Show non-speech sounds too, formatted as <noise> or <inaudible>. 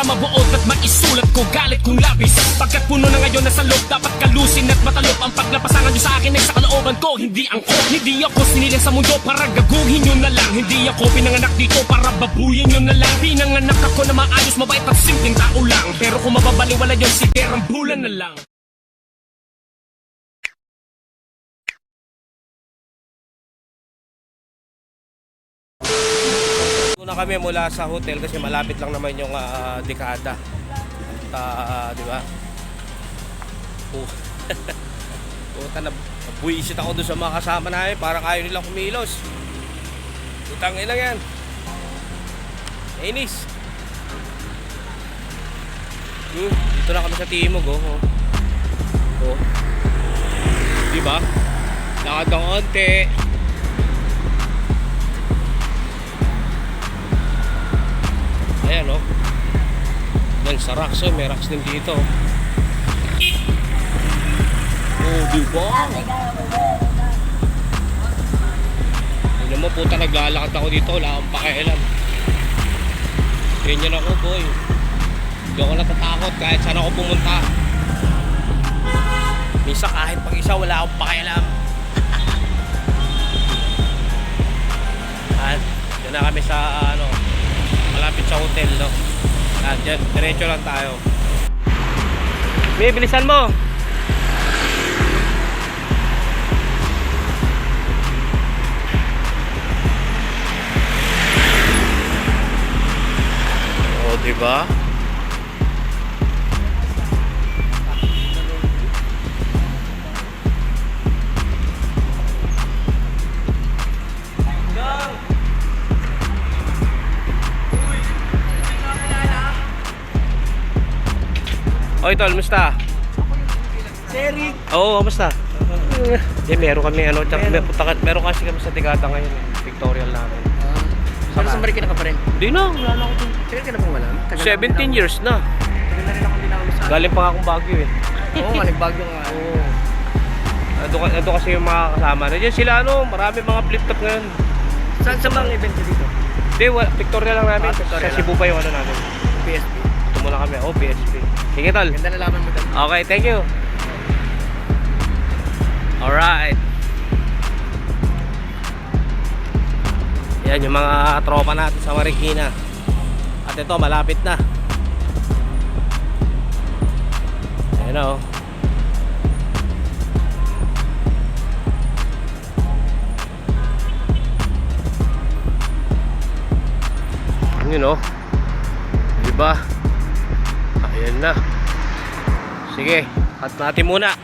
mabuot at maisulat ko galit kong labis Pagkat puno na ngayon nasa loob Dapat kalusin at matalop. Ang paglapasangan nyo sa akin ay sa kalooban ko Hindi angko, hindi ako sinilin sa mundo Para gaguhin nyo na lang. Hindi ako pinanganak dito para babuyin nyo na lang. Pinanganak ako na maayos, mabait at simpleng tao lang. Pero kung mababaliwala yun, si Derang bulan na lang Una kami mula sa hotel kasi malapit lang naman yung ah, dekada. At ah, di ba? Pu- <laughs> Puta na buwisit ako doon sa mga kasama namin parang ayaw nilang kumilos. Putang ina yan. Inis. Hmm, dito na kami sa Timog oh. oh. Oh. Di ba? Lakad ng onte. Sa rocks oh. May rocks din dito. Oh, di ba? Tignan mo puta naglalakad ako dito. Wala akong pakialam. Ganyan ako boy. Hindi ako natatakot kahit saan ako pumunta. Minsan kahit pag isa wala akong pakialam. At dyan na kami sa ano, malapit sa hotel, no? At dyan, diretso lang tayo. May bilisan mo! O, di ba? Oy, tol, musta? Seri. Oo, kamusta? Eh, meron kami ano, tsaka, punta, ka- meron kasi kami sa Tigata ngayon, eh, pictorial namin. Pero sa Marikina ka pa rin. Di na, wala na ako dun. Tagal ka na pong na 17 rin years na. Tagal na rin ako dinalo sa... Galing pa nga akong Baguio eh. <laughs> Oo, nga, nagbagyo nga. Oo. Ka- ando kasi yung mga kasama. Nandiyan sila ano, marami mga flip-top ngayon. Saan sa mga event dito? Hindi, pictorial lang namin. Ah, pictorial sa Cebu pa yung ano namin. PSP. Ito muna kami. Oh, PSP. Sige, tol. Ganda na laman mo dito. Okay, thank you. Alright. Yan yung mga tropa natin sa Marikina. At ito, malapit na. Ayan o. Yun o. Diba? Ayan na. Sige, cut natin muna.